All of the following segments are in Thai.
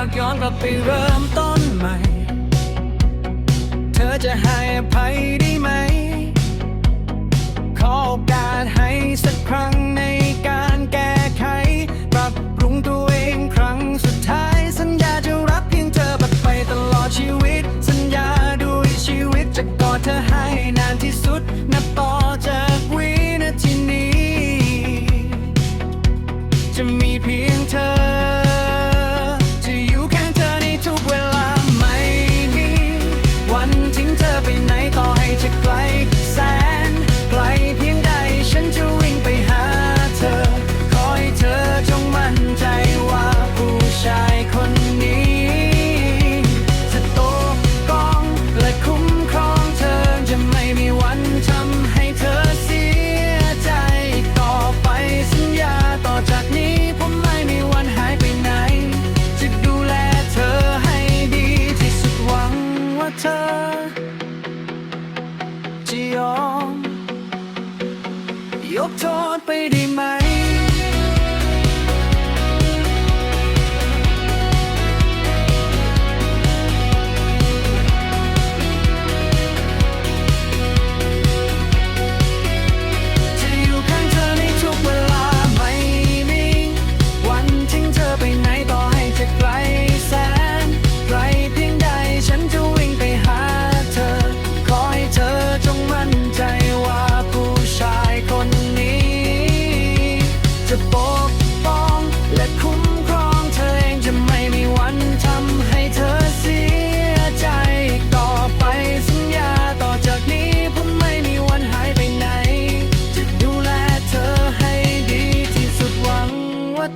ากย้อนกลับไปเริ่มต้นใหม่ เธอจะให้อภัยได้ไหม ขอโอกาสให้สักครั้ง จะยอม ยกโทษไปได้ไหม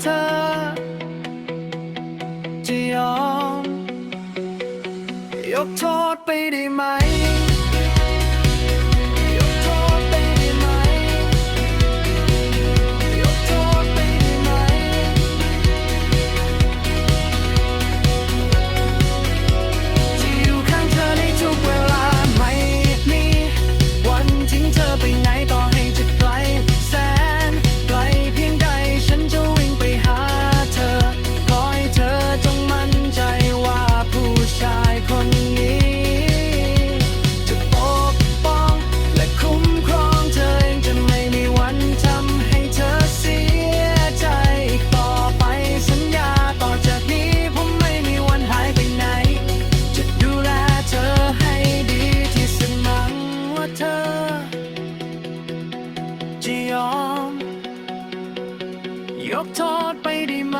ธอ จะยอม ยกโทษไปได้ไหม อดไปได้ไหม